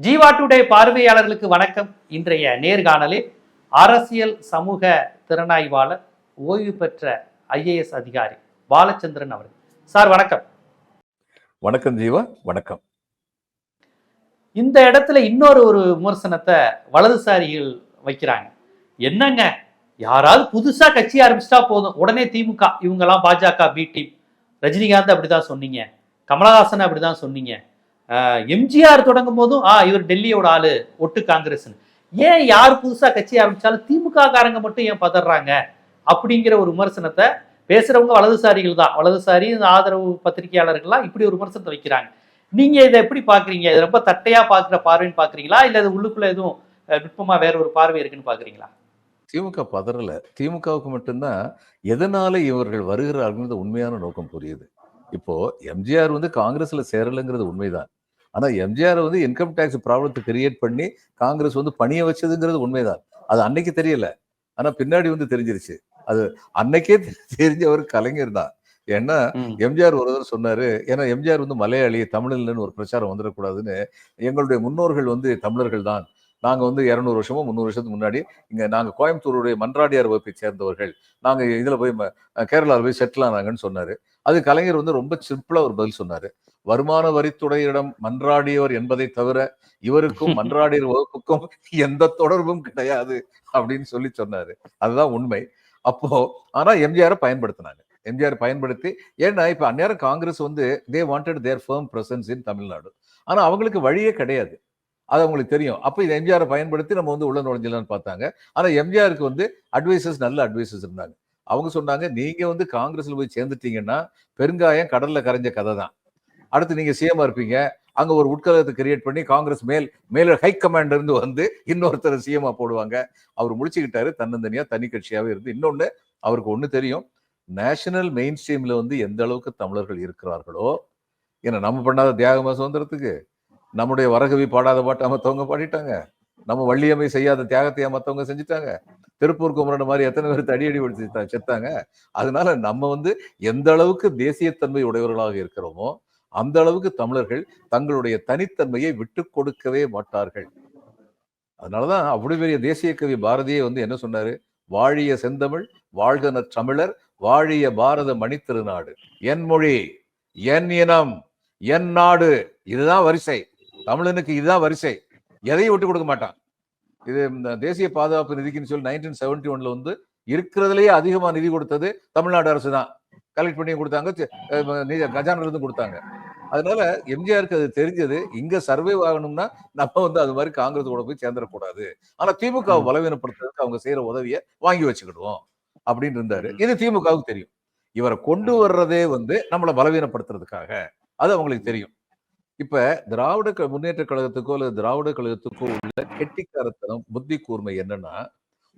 Jeeva today பார்வையாளர்களுக்கு வணக்கம். இன்றைய நேர்காணலில் அரசியல் சமூக திறனாய்வாளர் ஓய்வு பெற்ற ஐஏஎஸ் அதிகாரி பாலச்சந்திரன் அவர்கள். சார் வணக்கம். வணக்கம் ஜீவா வணக்கம். இந்த இடத்துல இன்னொரு ஒரு விமர்சனத்தை வலதுசாரிகள் வைக்கிறாங்க. என்னங்க? யாராவது புதுசா கட்சி ஆரம்பிச்சிட்டா போதும். உடனே திமுக இவங்கெல்லாம் பாஜக பி டீம். ரஜினிகாந்த் அப்படிதான் சொன்னீங்க. கமலஹாசன் அப்படிதான் சொன்னீங்க. எம்ஜிஆர் தொடங்கும் போதும் ஆ இவர் டெல்லியோட ஆளு ஒட்டு காங்கிரஸ் ஏன் யார் புதுசாக கட்சி ஆரம்பித்தாலும் திமுக காரங்க மட்டும் ஏன் பதறாங்க? அப்படிங்கிற ஒரு விமர்சனத்தை பேசுகிறவங்க வலதுசாரிகள் தான். வலதுசாரி ஆதரவு பத்திரிகையாளர்கள்லாம் இப்படி ஒரு விமர்சனத்தை வைக்கிறாங்க. நீங்கள் இதை எப்படி பார்க்குறீங்க? இது ரொம்ப தட்டையாக பார்க்குற பார்வைன்னு பார்க்குறீங்களா? இல்லை இது உள்ளுக்குள்ளே எதுவும் நுட்பமாக வேற ஒரு பார்வை இருக்குன்னு பார்க்குறீங்களா? திமுக பதறல. திமுகவுக்கு மட்டும்தான் எதனால இவர்கள் வருகிறார்கள் உண்மையான நோக்கம் புரியுது இப்போ எம்ஜிஆர் வந்து காங்கிரஸ்ல சேரலைங்கிறது உண்மைதான். ஆனா எம்ஜிஆர் வந்து இன்கம் டேக்ஸ் ப்ராப்ளத்தை கிரியேட் பண்ணி காங்கிரஸ் வந்து பணிய வச்சதுங்கிறது உண்மைதான். அது அன்னைக்கு தெரியல. ஆனா பின்னாடி வந்து தெரிஞ்சிருச்சு. அது அன்னைக்கே தெரிஞ்ச ஒரு கலைஞர் தான். ஏன்னா எம்ஜிஆர் ஒரு தடவை சொன்னாரு ஏன்னா எம்ஜிஆர் வந்து மலையாளி தமிழ்லன்னு ஒரு பிரச்சாரம் வந்துடக்கூடாதுன்னு. எங்களுடைய முன்னோர்கள் வந்து தமிழர்கள் தான். நாங்க வந்து இருநூறு வருஷமோ முந்நூறு வருஷத்துக்கு முன்னாடி இங்க நாங்க கோயம்புத்தூருடைய மன்றாடியார் வகுப்பை சேர்ந்தவர்கள். நாங்க இதுல போய் கேரளாவில் போய் செட்டில் ஆனாங்கன்னு சொன்னாரு. அது கலைஞர் வந்து ரொம்ப சிம்பிளா ஒரு பதில் சொன்னாரு. வருமான வரித்துறையிடம் மன்றாடியவர் என்பதை தவிர இவருக்கும் மன்றாடியர் வகுப்புக்கும் எந்த தொடர்பும் கிடையாது அப்படின்னு சொல்லி சொன்னாரு. அதுதான் உண்மை. அப்போ ஆனா எம்ஜிஆரை பயன்படுத்தினாங்க. எம்ஜிஆர் பயன்படுத்தி ஏன்னா இப்ப அந்நேரம் காங்கிரஸ் வந்து they wanted their fame presence in Tamil Nadu. ஆனா அவங்களுக்கு வழியே கிடையாது. அது அவங்களுக்கு தெரியும். அப்போ இது எம்ஜிஆரை பயன்படுத்தி நம்ம வந்து உள்ள நுழைஞ்சலாம்னு பார்த்தாங்க. ஆனால் எம்ஜிஆருக்கு வந்து அட்வைசர்ஸ் நல்ல அட்வைசர்ஸ் இருந்தாங்க. அவங்க சொன்னாங்க நீங்கள் வந்து காங்கிரஸில் போய் சேர்ந்துட்டீங்கன்னா பெருங்காயம் கடலில் கரைஞ்ச கதை தான். அடுத்து நீங்கள் சிஎம் இருப்பீங்க. அங்கே ஒரு உட்கலத்தை கிரியேட் பண்ணி காங்கிரஸ் மேல் மேல ஹை கமாண்ட் இருந்து வந்து இன்னொருத்தர் சிஎம்ஆ போடுவாங்க. அவர் முடிச்சுக்கிட்டாரு. தன்னந்தனியாக தனி கட்சியாகவே இருந்து. இன்னொன்று அவருக்கு ஒன்று தெரியும். நேஷனல் மெயின் ஸ்ட்ரீமில் வந்து எந்த அளவுக்கு தமிழர்கள் இருக்கிறார்களோ ஏன்னா நம்ம பண்ணாத தியாகமா சுதந்திரத்துக்கு. நம்முடைய வரகவி பாடாத பாட்டை மத்தவங்க பாடிட்டாங்க. நம்ம வள்ளியம்மை செய்யாத தியாகத்தையா அமத்தவங்க செஞ்சுட்டாங்க. திருப்பூர் குமரன் மாதிரி எத்தனை பேர் தடியடி பிடிச்சு செத்தாங்க. அதனால நம்ம வந்து எந்த அளவுக்கு தேசியத்தன்மை உடையவர்களாக இருக்கிறோமோ அந்த அளவுக்கு தமிழர்கள் தங்களுடைய தனித்தன்மையை விட்டு கொடுக்கவே மாட்டார்கள். அதனாலதான் அப்படி பெரிய தேசிய கவி பாரதியே வந்து என்ன சொன்னாரு? வாழிய செந்தமிழ் வாழ்க தமிழர் வாழிய பாரத மணித்திருநாடு என் மொழி என் இனம் என் நாடு. இதுதான் வரிசை. தமிழனுக்கு இதுதான் வரிசை. எதையும் விட்டு கொடுக்க மாட்டான். இது இந்த தேசிய பாதுகாப்பு நிதிக்குன்னு சொல்லி நைன்டீன் செவன்டி ஒன்ல வந்து இருக்கிறதுலயே அதிகமா நிதி கொடுத்தது தமிழ்நாடு அரசு தான். கலெக்ட் பண்ணி கொடுத்தாங்க சி- அஹ் நிதி- கஜானால இருந்து கொடுத்தாங்க. அதனால எம்ஜிஆருக்கு அது தெரிஞ்சது இங்க சர்வே ஆகணும்னா நம்ம வந்து அது மாதிரி காங்கிரஸ் கூட போய் சேர்ந்துடக்கூடாது. ஆனா திமுக பலவீனப்படுத்துறதுக்கு அவங்க செய்யற உதவியை வாங்கி வச்சுக்கிடுவோம் அப்படின்னு இருந்தாரு. இது திமுகவுக்கு தெரியும். இவரை கொண்டு வர்றதே வந்து நம்மளை பலவீனப்படுத்துறதுக்காக. அது அவங்களுக்கு தெரியும். இப்ப திராவிட முன்னேற்ற கழகத்துக்கோ அல்லது திராவிட கழகத்துக்கோ உள்ள கெட்டிக்காரத்தனம் புத்தி கூர்மை என்னன்னா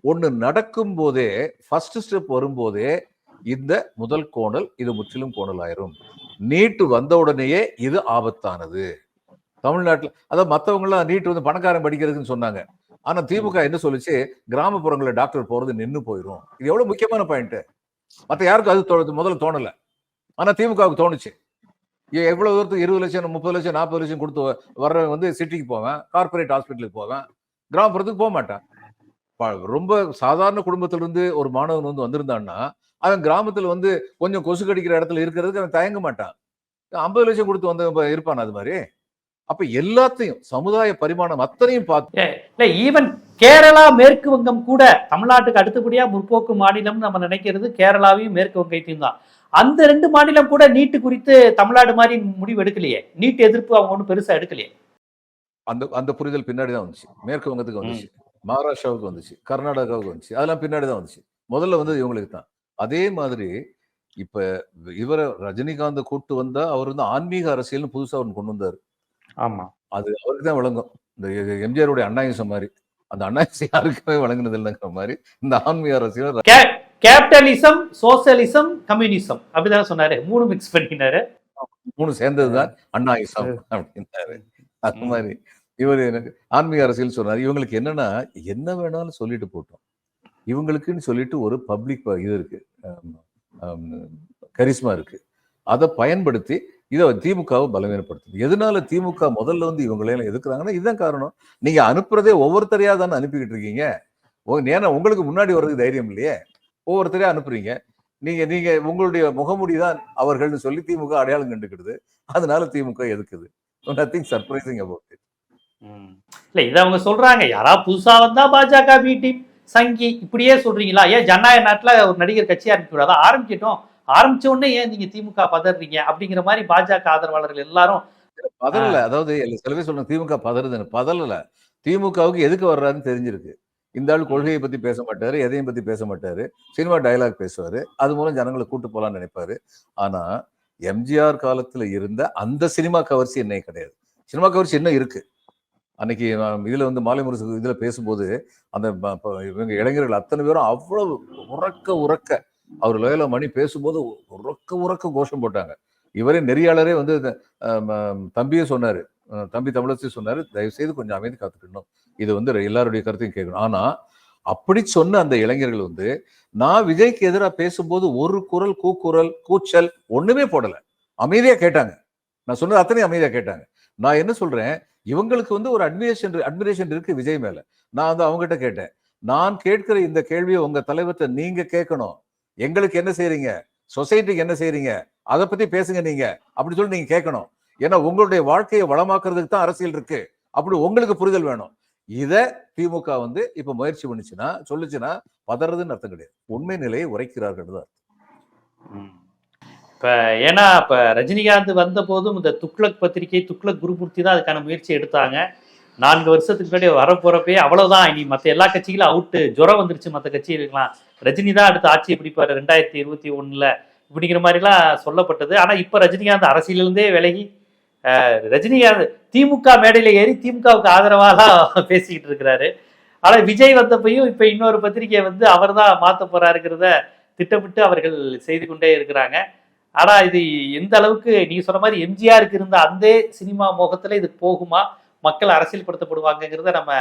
ஒண்ணு நடக்கும் போதே ஃபர்ஸ்ட் ஸ்டெப் வரும்போதே இந்த முதல் கோணல் இது முற்றிலும் கோணல் ஆயிரும் நீட்டு வந்த உடனேயே இது ஆபத்தானது. தமிழ்நாட்டுல அதாவது மத்தவங்க எல்லாம் நீட் வந்து பணக்காரன் படிக்கிறதுக்குன்னு சொன்னாங்க. ஆனா திமுக என்ன சொல்லுச்சு? கிராமப்புறங்களில் டாக்டர் போறது நின்னு போயிடும் இது எவ்வளவு முக்கியமான பாயிண்ட் மத்த யாருக்கும் அது முதல்ல தோணல. ஆனா திமுகவுக்கு தோணுச்சு. எவ்வளவு தூரத்துக்கு இருபது லட்சம் முப்பது லட்சம் நாற்பது லட்சம் கொடுத்து வ- வர்றவன் வந்து சிட்டிக்கு போவேன் கார்ப்பரேட் ஹாஸ்பிட்டலுக்கு போவேன் கிராமப்புறத்துக்கு போக மாட்டான். ரொம்ப சாதாரண குடும்பத்திலிருந்து ஒரு மாணவன் வந்து வந்திருந்தான்னா அவன் கிராமத்துல வந்து கொஞ்சம் கொசு கடிக்கிற இடத்துல இருக்கிறதுக்கு அவன் தயங்க மாட்டான். ஐம்பது லட்சம் கொடுத்து வந்த இருப்பான் அது மாதிரி? அப்ப எல்லாத்தையும் சமுதாய பரிமாணம் அத்தனையும் பார்த்து இல்ல ஈவன் கேரளா மேற்கு வங்கம் கூட தமிழ்நாட்டுக்கு அடுத்தபடியா முற்போக்கு மாநிலம் நம்ம நினைக்கிறது கேரளாவையும் மேற்கு வங்கத்தையும் தான். அந்த ரெண்டு மாநிலம் கூட நீட்டு குறித்து தமிழ்நாடு மாதிரி முடிவு எடுக்கலையே. நீட் எதிர்ப்பு அவங்க ஒன்றும் பெருசா எடுக்கலையே. அந்த அந்த புரிதல் பின்னாடி தான் வந்துச்சு. மேற்கு வங்கத்துக்கு வந்துச்சு. மகாராஷ்டிராவுக்கு வந்துச்சு. கர்நாடகாவுக்கு வந்துச்சு. அதெல்லாம் பின்னாடி தான் வந்துச்சு. முதல்ல வந்து இவங்களுக்கு தான். அதே மாதிரி இப்ப இவரை ரஜினிகாந்த கூட்டு வந்தா அவர் வந்து ஆன்மீக அரசியல்னு புதுசா ஒன்று கொண்டு வந்தாரு. ஆமா. அது அவருக்கு தான் விளங்கும். இந்த எம்ஜிஆருடைய அண்ணாயுசம் மாதிரி. அந்த அண்ணாயுசம் யாருக்குமே வழங்குனது இல்லைங்கிற மாதிரி இந்த ஆன்மீக அரசியல் கேபிட்டலிசம் சோசியலிசம் கம்யூனிசம். அப்படிதானே சொன்னாரு. மூணு மிக்ஸ் பண்ணினாரு. மூணு சேர்ந்ததுதான் அண்ணாயுசம் அப்படின்னாரு. அந்த மாதிரி இவர் எனக்கு ஆன்மீக அரசியல் சொன்னார். இவங்களுக்கு என்னன்னா என்ன வேணாலும் சொல்லிட்டு போட்டோம். இவங்களுக்குன்னு சொல்லிட்டு ஒரு பப்ளிக் இது இருக்கு. கரிஸ்மா இருக்கு. அதை பயன்படுத்தி இதை திமுகவை பலவீனப்படுத்துது. எதனால திமுக முதல்ல வந்து இவங்களையெல்லாம் எதுக்குறாங்கன்னா இதுதான் காரணம். நீங்க அனுப்புறதே ஒவ்வொருத்தரையா தானே அனுப்பிக்கிட்டு இருக்கீங்க. ஏன்னா உங்களுக்கு முன்னாடி வர்றதுக்கு தைரியம் இல்லையே? ஒவ்வொருத்தரையா அனுப்புறீங்க. நீங்க நீங்க உங்களுடைய முகமுடி தான் அவர்கள்னு சொல்லி திமுக அடையாளம் கண்டுக்கிடுது அதனால திமுக எதுக்குது? நத்திங் சர்ப்ரைசிங் அபவுட் இல்ல இத அவங்க சொல்றாங்க. யாராவது புதுசா வந்தா பாஜக பி டீம் சங்கி இப்படியே சொல்றீங்களா? ஏன் ஜனநாயக நாட்டுல ஒரு நடிகர் கட்சி ஆரம்பிக்க கூடாதா? ஆரம்பிக்கட்டும். ஆரம்பிச்ச உடனே ஏன் நீங்க திமுக பதறீங்க? அப்படிங்கிற மாதிரி பாஜக ஆதரவாளர்கள் எல்லாரும் பதறல. அதாவது சில பேர் திமுக பதறுதுன்னு. பதறல. திமுகவுக்கு எதுக்கு வர்றாருன்னு தெரிஞ்சிருக்கு. இந்த ஆள் கொள்கையை பத்தி பேச மாட்டாரு எதையும் பத்தி பேச மாட்டாரு. சினிமா டயலாக் பேசுவாரு. அது மூலம் ஜனங்களை கூட்டு போலாம்னு நினைப்பாரு. ஆனா எம்ஜிஆர் காலத்துல இருந்த அந்த சினிமா கவர்ச்சி என்ன கிடையாது. சினிமா கவர்ச்சி என்ன இருக்கு. அன்னைக்கு இதுல வந்து மாலை முரசு இதுல பேசும்போது அந்த இவங்க இளைஞர்கள் அத்தனை பேரும் அவ்வளவு உறக்க உறக்க அவர் லோயலா மணி பேசும்போது உறக்க உறக்க கோஷம் போட்டாங்க. இவரே நெறியாளரே வந்து இந்த, தம்பியே சொன்னார். தம்பி தமிழச்சி சொன்னார் தயவு செய்து கொஞ்சம் அமைதி காத்துக்கணும். இது வந்து எல்லாருடைய கருத்தையும் கேட்கணும். ஆனால் அப்படி சொன்ன அந்த இளைஞர்கள் வந்து நான் விஜய்க்கு எதிராக பேசும்போது ஒரு குரல் கூக்குரல் கூச்சல் ஒன்றுமே போடலை. அமைதியாக கேட்டாங்க. நான் சொன்னது அத்தனை அமைதியாக கேட்டாங்க. நான் என்ன சொல்கிறேன் இவங்களுக்கு வந்து ஒரு அட்மிரேஷன் அட்மிரேஷன் இருக்குது விஜய் மேலே. நான் வந்து அவங்ககிட்ட கேட்டேன். நான் கேட்கிற இந்த கேள்வியை உங்கள் தலைவர்கிட்ட நீங்கள் கேட்கணும். எங்களுக்கு என்ன செய்றீங்க? சொசைட்டிக்கு என்ன செய்றீங்க? அதை பத்தி பேசுங்க நீங்க. அப்படி சொல்லி நீங்க கேட்கணும். ஏன்னா உங்களுடைய வாழ்க்கையை வளமாக்குறதுக்கு தான் அரசியல் இருக்கு. அப்படி உங்களுக்கு புரிதல் வேணும். இதை திமுக வந்து இப்ப முயற்சி பண்ணுச்சுன்னா சொல்லுச்சுன்னா பதறதுன்னு அர்த்தம் கிடையாது. உண்மை நிலையை உரைக்கிறார்கள் தான் ம். இப்ப ஏன்னா இப்ப ரஜினிகாந்த் வந்த போதும் இந்த துக்ளக் பத்திரிகை துக்ளக் குருமூர்த்தி தான் அதுக்கான முயற்சி எடுத்தாங்க. நான்கு வருஷத்துக்கு முன்னாடி வரப்போறப்பே அவ்வளவுதான். இனி மத்த எல்லா கட்சிகளும் அவுட்டு ஜுரம் வந்துருச்சு. மத்த கட்சிகளுக்கெல்லாம். ரஜினி தான் அடுத்து ஆட்சியை பிடிப்பாரு ரெண்டாயிரத்தி இருபத்தி ஒண்ணுல. இப்படிங்கிற மாதிரிலாம் சொல்லப்பட்டது. ஆனா இப்ப ரஜினிகாந்த் அரசியலிருந்தே விலகி ரஜினிகாந்த் திமுக மேடையில ஏறி திமுகவுக்கு ஆதரவா தான் பேசிக்கிட்டு இருக்கிறாரு. ஆனா விஜய் வந்தப்பையும் இப்ப இன்னொரு பத்திரிகையை வந்து அவர் தான் மாத்த போறாருங்கிறத திட்டமிட்டு அவர்கள் செய்து கொண்டே இருக்கிறாங்க. ஆனா இது எந்த அளவுக்கு நீங்க சொன்ன மாதிரி எம்ஜிஆருக்கு இருந்த அந்த சினிமா மோகத்துல இது போகுமா? மக்கள் அரசியல்படுத்தப்படுவாங்கங்கிறத நம்ம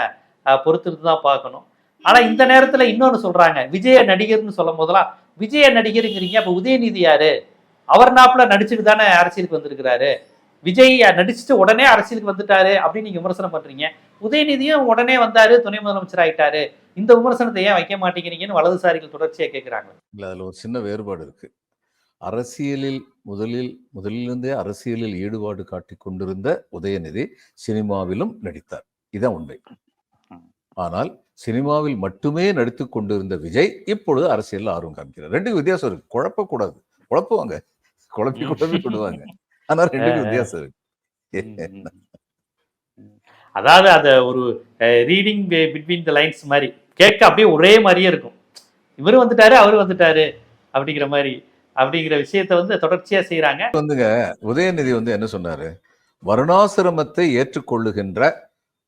பொறுத்திருந்து தான் பார்க்கணும். ஆனா இந்த நேரத்துல இன்னொன்னு சொல்றாங்க. விஜய நடிகர்னு சொல்லும் போதெல்லாம் விஜய நடிகருங்கிறீங்க அப்ப உதயநிதி யாரு? அவர் நாப்புல நடிச்சுட்டு தானே அரசியலுக்கு வந்திருக்கிறாரு. விஜய் நடிச்சுட்டு உடனே அரசியலுக்கு வந்துட்டாரு அப்படின்னு நீங்க விமர்சனம் பண்றீங்க. உதயநிதியும் உடனே வந்தாரு துணை முதலமைச்சர் ஆயிட்டாரு. இந்த விமர்சனத்தை ஏன் வைக்க மாட்டேங்கிறீங்கன்னு வலதுசாரிகள் தொடர்ச்சியா கேட்கிறாங்க இல்ல அதுல ஒரு சின்ன வேறுபாடு இருக்கு. அரசியலில் முதலில் முதலிலிருந்தே அரசியலில் ஈடுபாடு காட்டிக் கொண்டிருந்த உதயநிதி சினிமாவிலும் நடித்தார். இதான் உண்மை. ஆனால் சினிமாவில் மட்டுமே நடித்துக் கொண்டிருந்த விஜய் இப்பொழுது அரசியல்ல ஆர்வம் காமிக்கிறார் ரெண்டுக்கும் வித்தியாசம் இருக்கு. குழப்பக்கூடாது குழப்புவாங்க. குழப்பி குழப்பி விடுவாங்க. ஆனா ரெண்டுக்கும் வித்தியாசம் இருக்கு. அதாவது அத ஒரு ரீடிங் பிட்வீன் த லைன்ஸ் மாதிரி கேட்க அப்படியே ஒரே மாதிரியே இருக்கும். இவரு வந்துட்டாரு அவரு வந்துட்டாரு அப்படிங்கிற மாதிரி. அப்படிங்கிற விஷயத்த வந்து தொடர்ச்சியா செய்யறாங்க வந்துங்க உதயநிதி வந்து என்ன சொன்னாரு? வருணாசிரமத்தை ஏற்றுக்கொள்ளுகின்ற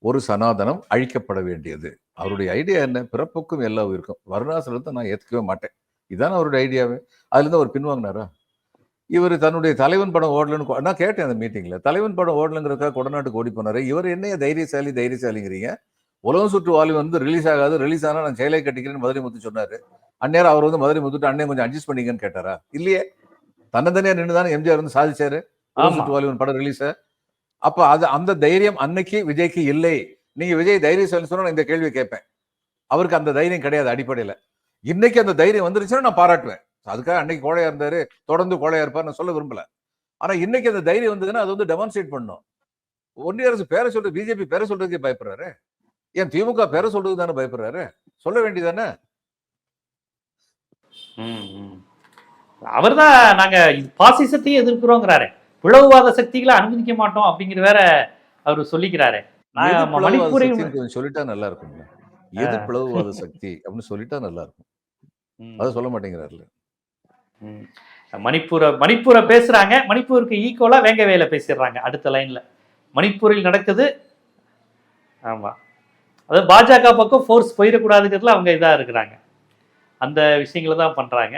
ஒரு சனாதனம் அழிக்கப்பட வேண்டியது. அவருடைய ஐடியா என்ன? பிறப்புக்கும் எல்லா உயிருக்கும். வருணாசிரமத்தை நான் ஏத்துக்கவே மாட்டேன். இதான அவருடைய ஐடியாவே? அதுல இருந்து அவர் பின்வாங்கினாரா? இவர் தன்னுடைய தலைவன் படம் ஓடலன்னு நான் கேட்டேன் அந்த மீட்டிங்ல தலைவன் படம் ஓடலங்கிறதுக்காக கொடநாட்டுக்கு ஓடி போனாரு இவர் என்னைய தைரியசாலி தைரியசாலிங்கிறீங்க? உலகம் சுற்று வாலி வந்து ரிலீஸ் ஆகாது ரிலீஸ் ஆனா நான் செயலை கட்டிக்கிறேன்னு மதுரை முத்து சொன்னாரு. அந்நேரம் அவர் வந்து மதுரை முத்துட்டு அண்ணே கொஞ்சம் அட்ஜஸ்ட் பண்ணிங்கன்னு கேட்டாரா? இல்லையே. தன்னந்தனியா நின்று தானே எம்ஜிஆர் வந்து சாதிச்சாரு. படம் ரிலீஸ் அப்ப அது அந்த தைரியம் அன்னைக்கு விஜய்க்கு இல்லை. நீங்க விஜய் தைரியசாலி சொன்னா நான் இந்த கேள்வியை கேட்பேன். அவருக்கு அந்த தைரியம் கிடையாது அடிப்படையில. இன்னைக்கு அந்த தைரியம் வந்துருச்சுன்னா நான் பாராட்டுவேன். அதுக்காக அன்னைக்கு கோழையா இருந்தாரு. தொடர்ந்து கோழையா இருப்பார் நான் சொல்ல விரும்பல. ஆனா இன்னைக்கு அந்த தைரியம் வந்ததுன்னா அது வந்து டெமான்ஸ்ட்ரேட் பண்ணும் ஒன்றிய அரசு பேரை சொல்றது பிஜேபி பேரை சொல்றதுக்கே பயப்படுறாரு. ஏன் திமுக பேரை சொல்றதுக்கு தானே பயப்படுறாரு? சொல்ல வேண்டியதானே அவர் தான் நாங்க இது பாசிசத்தையும் எதிர்க்கிறோங்கிறாரு. பிளவுவாத சக்திகளை அனுமதிக்க மாட்டோம் அப்படிங்கிற வேற அவர் சொல்லிக்கிறாரு. மணிப்பூரில் சொல்லிட்டா நல்லா இருக்கும்ல. எது பிளவுவாத சக்தி அப்படின்னு சொல்லிட்டா நல்லா இருக்கும். அதை சொல்ல மாட்டேங்கிறாருல. மணிப்பூரை மணிப்பூரை பேசுறாங்க. மணிப்பூருக்கு ஈக்குவலா வேங்கவேல பேசிடுறாங்க அடுத்த லைன்ல மணிப்பூரில் நடக்குது. ஆமா. அதாவது பாஜக பக்கம் ஃபோர்ஸ் போயிடக்கூடாதுங்கிறதுல அவங்க இதா இருக்கிறாங்க. அந்த விஷயங்களை தான் பண்றாங்க.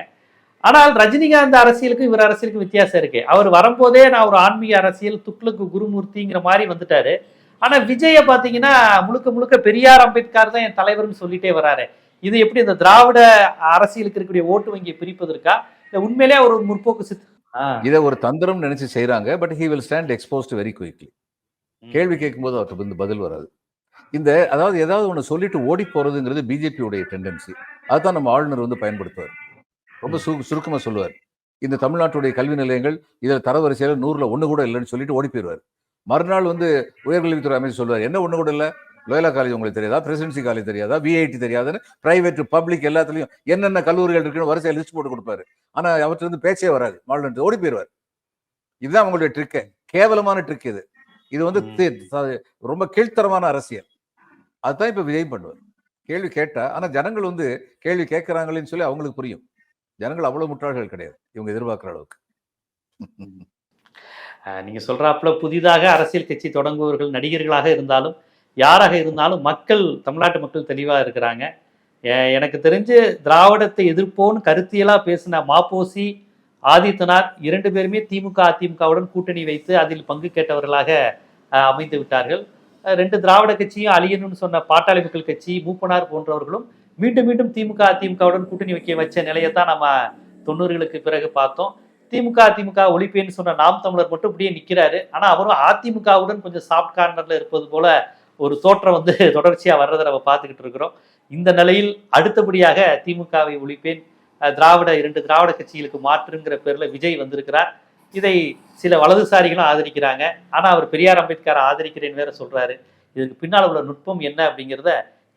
ஆனால் ரஜினிகாந்த் அரசியலுக்கும் இவர் அரசியலுக்கும் வித்தியாசம் இருக்கு. அவர் வரும்போதே நான் ஒரு ஆன்மீக அரசியல் துக்ளுக்கு குருமூர்த்திங்கிற மாதிரி வந்துட்டாரு. ஆனா விஜய பாத்தீங்கன்னா முழுக்க முழுக்க பெரியார் அம்பேத்கர் தான் என் தலைவர்னு சொல்லிட்டே வராரு. இது எப்படி இந்த திராவிட அரசியலுக்கு இருக்கக்கூடிய ஓட்டு வங்கியை பிரிப்பதற்கா? இல்ல உண்மையிலே ஒரு முற்போக்கு சித் இதை ஒரு தந்திரம் நினைச்சு செய்றாங்க but he will stand exposed very quickly. கேள்வி கேட்கும்போது அவர்கிட்ட வந்து பதில் வராது. இந்த அதாவது ஏதாவது ஒன்று சொல்லிட்டு ஓடி போறதுங்கிறது பிஜேபியுடைய டெண்டன்சி அதுதான் நம்ம ஆளுநர் வந்து பயன்படுத்துவார். ரொம்ப சு சுருக்கமாக சொல்லுவார். இந்த தமிழ்நாட்டுடைய கல்வி நிலையங்கள் இதில் தரவரிசையில் நூறில் ஒன்று கூட இல்லைன்னு சொல்லிட்டு ஓடி போயிடுவார் மறுநாள் வந்து உயர்கல்வித்துறை அமைச்சர் சொல்லுவார் என்ன ஒன்று கூட இல்லை? லோயலா காலேஜ் உங்களுக்கு தெரியாதா? பிரசிடென்சி காலேஜ் தெரியாதா? விஐடி தெரியாதுன்னு பிரைவேட் பப்ளிக் எல்லாத்துலயும் என்னென்ன கல்லூரிகள் இருக்குன்னு வரிசையை லிஸ்ட் போட்டு கொடுப்பாரு. ஆனா அவர்கிட்ட இருந்து பேச்சே வராது. மாநிலம் ஓடி போயிடுவார் இதுதான் அவங்களுடைய ட்ரிக்கு கேவலமான ட்ரிக் இது. இது வந்து ரொம்ப கீழ்த்தரமான அரசியல். அதுதான் இப்ப விஜய் பண்ணுவார். கேள்வி கேட்டால் ஆனால் ஜனங்கள் வந்து கேள்வி கேட்குறாங்களேன்னு சொல்லி அவங்களுக்கு புரியும். ஜனங்கள் அவ்வளோ முட்டாள்கள் கிடையாது. இவங்க எதிர்பார்க்குற அளவுக்கு. நீங்கள் சொல்கிறாப்புல புதிதாக அரசியல் கட்சி தொடங்குபவர்கள் நடிகர்களாக இருந்தாலும் யாராக இருந்தாலும் மக்கள் தமிழ்நாட்டு மக்கள் தெளிவாக இருக்கிறாங்க. எனக்கு தெரிஞ்சு திராவிடத்தை எதிர்ப்போன்னு கருத்தியலாக பேசின மாப்போசி ஆதித்தனார் இரண்டு பேருமே திமுக அதிமுகவுடன் கூட்டணி வைத்து அதில் பங்கு கேட்டவர்களாக அமைந்து விட்டார்கள். ரெண்டு திராவிட கட்சியும் அழியணும்னு சொன்ன பாட்டாளி மக்கள் கட்சி மூப்பனார் போன்றவர்களும் மீண்டும் மீண்டும் திமுக அதிமுகவுடன் கூட்டணி வைக்க வச்ச நிலையத்தான் நம்ம தொண்ணூறுகளுக்கு பிறகு பார்த்தோம். திமுக அதிமுக ஒழிப்பேன்னு சொன்ன நாம் தமிழர் மட்டும் இப்படியே நிற்கிறாரு ஆனால் அவரும் அதிமுகவுடன் கொஞ்சம் சாஃப்ட் கார்னரில் இருப்பது போல ஒரு தோற்றம் வந்து தொடர்ச்சியாக வர்றதை நம்ம பார்த்துக்கிட்டு இருக்கிறோம். இந்த நிலையில் அடுத்தபடியாக திமுகவை ஒழிப்பேன். திராவிட இரண்டு திராவிட கட்சிகளுக்கு மாற்றுங்கிற பேரில் விஜய் வந்திருக்கிறார். இதை சில வலதுசாரிகளும் ஆதரிக்கிறாங்க. ஆனால் அவர் பெரியார் அம்பேத்கரை ஆதரிக்கிறேன்னு வேற சொல்கிறாரு இதுக்கு பின்னால் உள்ள நுட்பம் என்ன அப்படிங்கிறத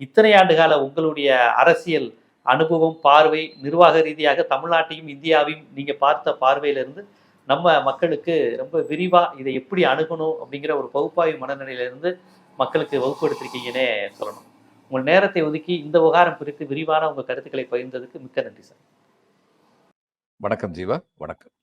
இத்தனை ஆண்டு கால உங்களுடைய அரசியல் அனுபவம் பார்வை நிர்வாக ரீதியாக தமிழ்நாட்டையும் இந்தியாவையும் நீங்கள் பார்த்த பார்வையிலிருந்து நம்ம மக்களுக்கு ரொம்ப விரிவாக இதை எப்படி அணுகணும் அப்படிங்கிற ஒரு பகுப்பாய்வு மனநிலையிலிருந்து மக்களுக்கு வகுப்பு எடுத்திருக்கீங்கன்னே சொல்லணும். உங்கள் நேரத்தை ஒதுக்கி இந்த விவகாரம் குறித்து விரிவான உங்கள் கருத்துக்களை பகிர்ந்ததுக்கு மிக்க நன்றி சார். வணக்கம் ஜீவா வணக்கம்.